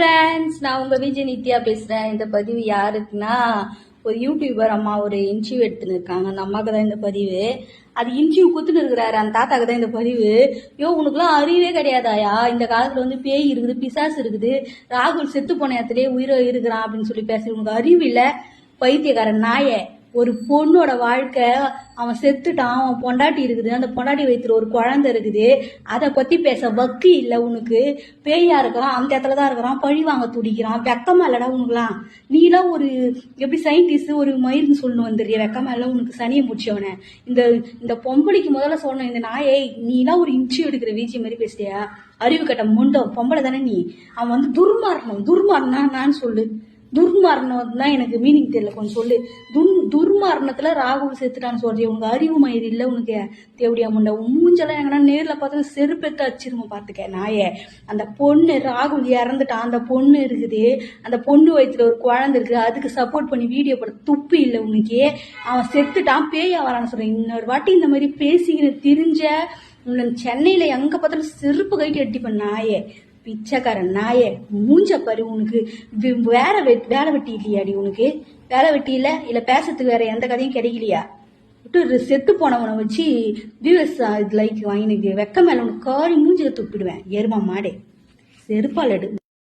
Friends நான் உங்கள் விஜய் நித்யா பேசுகிறேன் இந்த பதிவு யாருக்குன்னா ஒரு யூடியூபர் அம்மா ஒரு இன்டர்வியூ எடுத்துன்னு இருக்காங்க. அந்த அம்மாவுக்கு தான் இந்த பதிவு. அது இன்டர்வியூ குத்துன்னு இருக்கிறாரு. அந்த தாத்தாக்கு தான் இந்த பதிவு. யோ உனக்குலாம் அறிவே கிடையாதாயா? இந்த காலத்தில் வந்து பேய் இருக்குது பிசாசு இருக்குது. ராகுல் செத்து போன இடத்துலேயே உயிரை இருக்கிறான் அப்படின்னு சொல்லி பேசுகிறேன் உனக்கு அறிவு இல்லை? பைத்தியக்காரன் நாயே. ஒரு பொண்ணோட வாழ்க்கை அவன் செத்துட்டான் அவன் பொண்டாட்டி இருக்குது அந்த பொண்டாட்டி வயிற்றுல ஒரு குழந்தை இருக்குது அதை பற்றி பேச வக்கு இல்லை உனக்கு. பேயா இருக்கிறான் அந்த இடத்துல தான் இருக்கிறான் பழி வாங்க துடிக்கிறான் வெக்கமா இல்லடா உனக்குலாம். நீலாம் ஒரு எப்படி சயின்டிஸ்ட் ஒரு மயிர்னு சொல்லணும் வந்துடுறிய வெக்கமா இல்லை உனக்கு சனியை முடிச்சவனே. இந்த இந்த பொம்பளைக்கு முதல்ல சொன்ன இந்த நாயை நீலாம் ஒரு இன்ச்சு எடுக்கிற வீச்சு மாதிரி பேசுறியா? அறிவு கட்ட முண்டம் பொம்பளை தானே நீ. அவன் வந்து துர்மாரணம் துர்மாரணா நான் சொல்லு. துர்மரணம் தான் எனக்கு மீனிங் தெரியல கொஞ்சம் சொல்லு. துர் துர்மரணத்துல ராகுல் செத்துட்டான்னு சொல்றிய உனக்கு அறிவு மயிறு இல்லை உனக்கு. தேவடியா முண்டை மூஞ்செல்லாம் எங்கன்னா நேர்ல பார்த்து செருப்பெத்து அச்சிருமா பார்த்துக்க நாயே. அந்த பொண்ணு ராகுல் இறந்துட்டான். அந்த பொண்ணு இருக்குது. அந்த பொண்ணு வயிற்றுல ஒரு குழந்தை இருக்குது அதுக்கு சப்போர்ட் பண்ணி வீடியோ போட துப்பு இல்லை உனக்கு. அவன் செத்துட்டான் பேயா வரான்னு சொல்றேன். இன்னொரு வாட்டி இந்த மாதிரி பேசிக்கிற தெரிஞ்ச உன்னை சென்னையில எங்க பார்த்தாலும் செருப்பு கைட்டு எட்டிப்ப நாயே. பிச்சைக்காரன் நாயே மூஞ்ச பாரு உனக்கு. வேற வேலை வெட்டி இல்லையாடி உனக்கு? வேலை வெட்டி இல்ல? இல்ல பேசுறதுக்கு வேற எந்த கதையும் கிடைக்கலையா? விட்டு செத்து போனவனை வச்சு வியூஎஸ் லைக் வாங்கினுக்கு வெக்க மேல உனக்கு காரி மூஞ்சில துப்பிடுவேன். எருமா மாடே. செருப்பால் எடு.